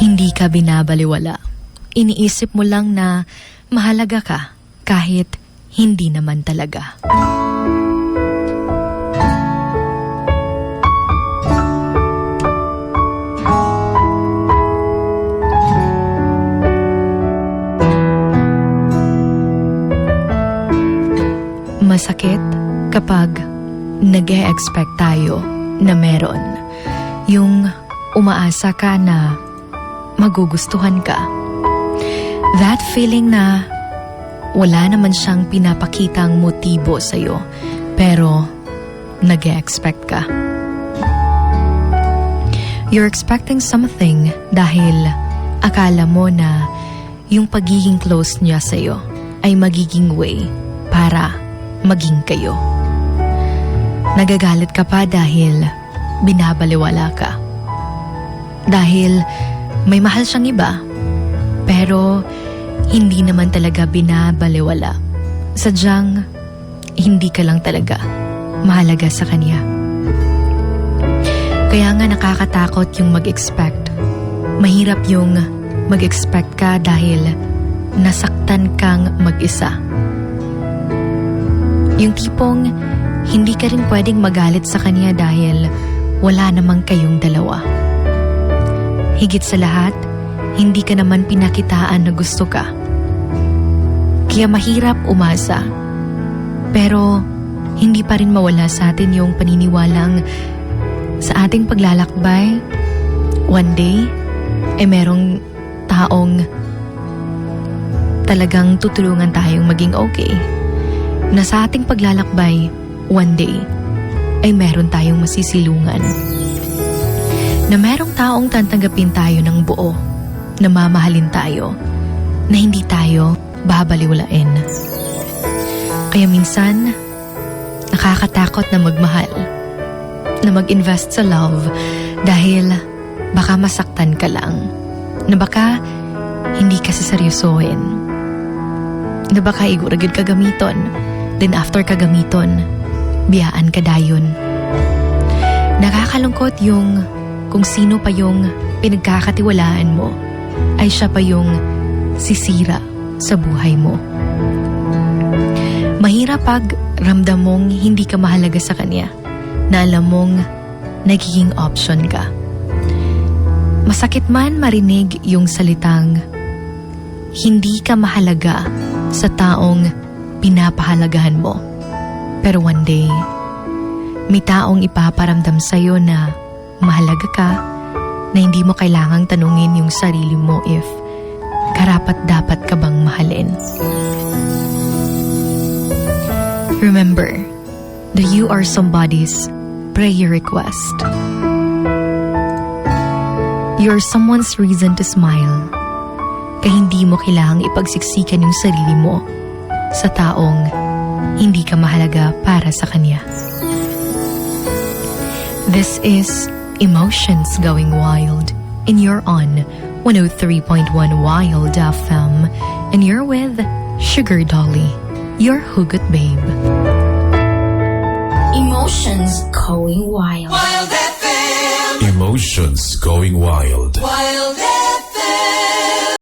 Hindi ka binabaliwala. Iniisip mo lang na mahalaga ka kahit hindi naman talaga. Masakit kapag nag expect tayo na meron. Yung umaasa ka na magugustuhan ka. That feeling na wala naman siyang pinapakitang motibo sa'yo, pero nag expect ka. You're expecting something dahil akala mo na yung pagiging close niya sa'yo ay magiging way para maging kayo. Nagagalit ka pa dahil binabaliwala ka. Dahil may mahal siyang iba, pero hindi naman talaga binabaliwala. Sadyang hindi ka lang talaga mahalaga sa kanya. Kaya nga nakakatakot yung mag-expect. Mahirap yung mag-expect ka dahil nasaktan kang mag-isa. Yung tipong hindi ka rin pwedeng magalit sa kanya dahil wala namang kayong dalawa. Higit sa lahat, hindi ka naman pinakitaan na gusto ka. Kaya mahirap umasa. Pero hindi pa rin mawala sa atin yung paniniwalang sa ating paglalakbay, one day, ay merong taong talagang tutulungan tayong maging okay. Na sa ating paglalakbay, one day, ay meron tayong masisilungan. Na merong taong tatanggapin tayo ng buo, na mamahalin tayo, na hindi tayo babaliwalain. Kaya minsan, nakakatakot na magmahal, na mag-invest sa love dahil baka masaktan ka lang, na baka hindi ka saseryosohin, na baka iguragid ka gamiton, then after ka gamiton, biyaan ka dayon. Nakakalungkot yung kung sino pa yung pinagkakatiwalaan mo ay siya pa yung sisira sa buhay mo. Mahirap pag ramdam mong hindi ka mahalaga sa kanya na alam mong nagiging option ka. Masakit man marinig yung salitang hindi ka mahalaga sa taong pinapahalagahan mo. Pero one day, may taong ipaparamdam sa'yo na mahalaga ka na hindi mo kailangang tanungin yung sarili mo if karapat dapat ka bang mahalin. Remember that you are somebody's prayer request. You're someone's reason to smile. Kaya hindi mo kailangang ipagsiksikan yung sarili mo sa taong hindi ka mahalaga para sa kanya. This is Emotions Going Wild, and you're on 103.1 Wild FM, and you're with Sugar Dolly, your Hugot Babe. Emotions going wild. Wild FM. Emotions going wild. Wild